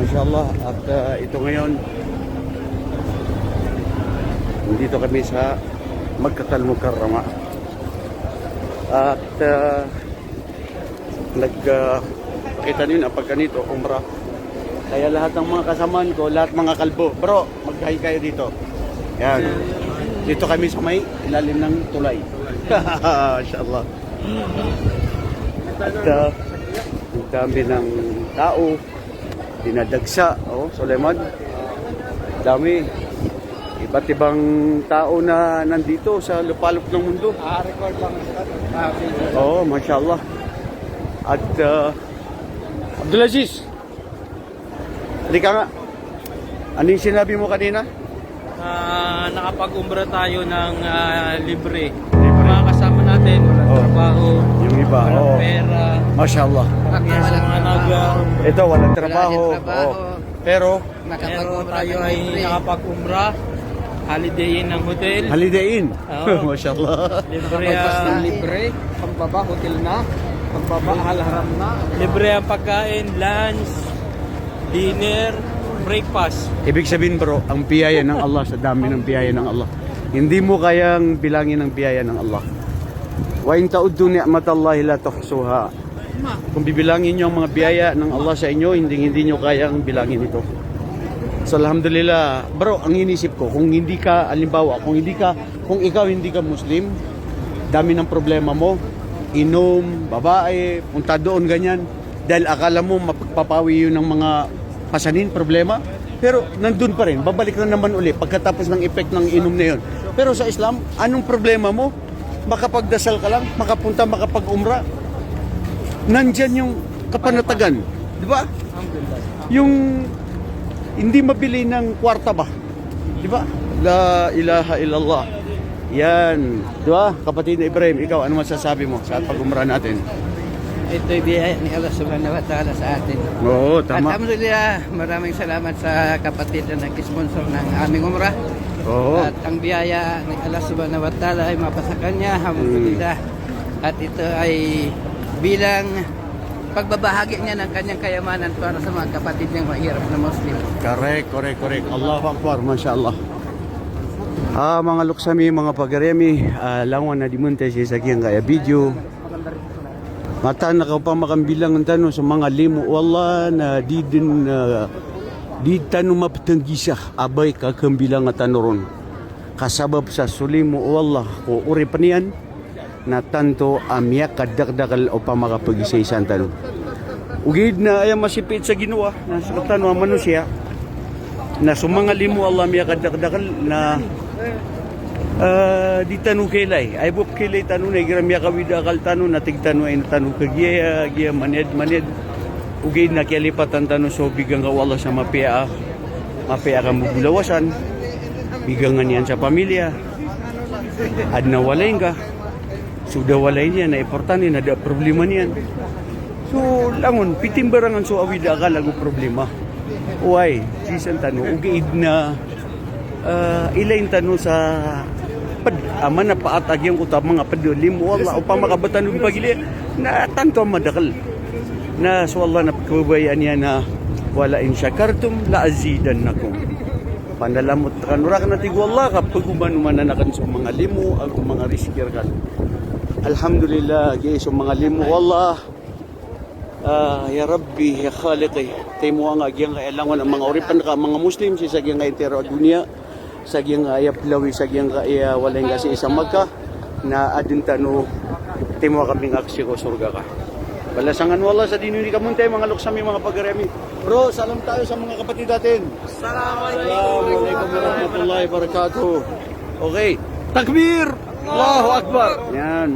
Inshallah. At uh, ito ngayon, dito kami sa Magkakal Mukarrama. At uh, nag uh, niyo na pagka nito, umrah. Kaya lahat ng mga kasamaan ko, lahat mga kalbo, bro, mag-hi kayo dito. Yan. Dito kami sa may ilalim ng tulay. Inshallah. At uh, ang dami ng tao, dinadagsa, oh, Suleiman. Dami. Iba't ibang tao na nandito sa lupalop ng mundo. Ah, record lang. Oh, mashallah. At uh, Abdulaziz, halika nga. Ano yung sinabi mo kanina? Ah, nakapag-umbra tayo ng ah, libre. Mga kasama natin, walang Oh. trabaho, iba, walang oo. pera. Mashallah. Kaya sa mga Ito, walang trabaho. Trabaho. Oo. Pero, pero tayo ay nakapag-umbra, holiday in ng hotel. Holiday Inn. Oo. Mashallah. Libre ang libre, pagbaba hotel na, pagbaba halam na. libre ang pagkain, lunch, dinner, breakfast. Ibig sabihin bro, ang biyaya ng Allah sa dami ng biyaya ng Allah. Hindi mo kayang bilangin ang biyaya ng Allah. Wa in ta'uddu ni'matallahi la tuhsuha. Kung bibilangin niyo ang mga biyaya ng Allah sa inyo, hindi hindi niyo kayang bilangin ito. So alhamdulillah, bro, ang inisip ko, kung hindi ka, alimbawa, kung hindi ka, kung ikaw hindi ka Muslim, dami ng problema mo, inom, babae, punta doon, ganyan. Dahil akala mo mapagpapawi yun ng mga pasanin, problema. Pero nandun pa rin, babalik na naman uli pagkatapos ng effect ng inom na yun. Pero sa Islam, anong problema mo? Makapagdasal ka lang, makapunta, makapag-umra. Nandyan yung kapanatagan. Di ba? Yung hindi mabili ng kwarta ba? Di ba? La ilaha illallah. Yan. Di ba? Kapatid na Ibrahim, ikaw, ano masasabi mo sa pag-umra natin? Ito'y biyaya ni Allah subhanahu wa ta'ala sa atin. Oo, tama. Alhamdulillah, maraming salamat sa kapatid na nag-sponsor ng aming umrah. Oo. At ang biyaya ni Allah subhanahu wa ta'ala ay mapasa kanya. Alhamdulillah. At ito ay bilang pagbabahagi niya ng kanyang kayamanan para sa mga kapatid niyang mahirap na Muslim. Correct, correct, correct. Allahu Akbar, Masya Allah. Ah, mga luksami, mga pagaremi, ah, langon na dimunta siya sa kiyang kaya video. Mata na ka pa makambilang ang tanong sa mga limo. Wala na di din ah, di tanong mapatanggi siya. Abay ka kambilang ang tanong ron. Kasabab sa sulimo wala ko uri pa niyan na tanto amya kadakdakal o pa makapag-isa-isang tanong. Ugid na ay masipit sa ginawa na sa tanong ang manusia na sumanga limo Allah miya kadakdakal na Ah, di tanu kelay ay bup kelay tanu na gira miya kawida tanu na tig tanu ay tanu kagiya giya maned maned. Ugay na kialipatan tanu so bigang ka wala sa mapia mapia ka mabulawasan bigangan yan sa pamilya. Ad na walay ka suda walay niya na importante na da problema niyan. So langon pitimbarangan so awida ka lagu problema. Uy, sisan tanu ugay na uh, ilain tanu sa pad ama na paatag yung utab mga padulim wala o pa makabatan ng pagili. Na tanto madakal. Na so Allah na pagkabayan niya na wala in syakartum la azidan nakum pandalamot kan ura na tigo Allah kapag umanuman na nakan sa mga limo ang mga riskir kan alhamdulillah gay sa mga limo. Wallah. Ah, ya Rabbi, ya Khaliqi, timo ang agyang kailangan ang mga oripan ka. Mga Muslim si sagyang nga entero dunia, sagyang nga ayap lawi, sagyang nga iya walay nga si magka. Na adin tano timo kami nga aksi ko surga ka. Balasangan wala sa dinuni kamuntay mga luksami mga pagaremi. Bro, salam tayo sa mga kapatid natin. Assalamualaikum warahmatullahi wabarakatuh. Okay, takbir! Allahu Akbar! Yan,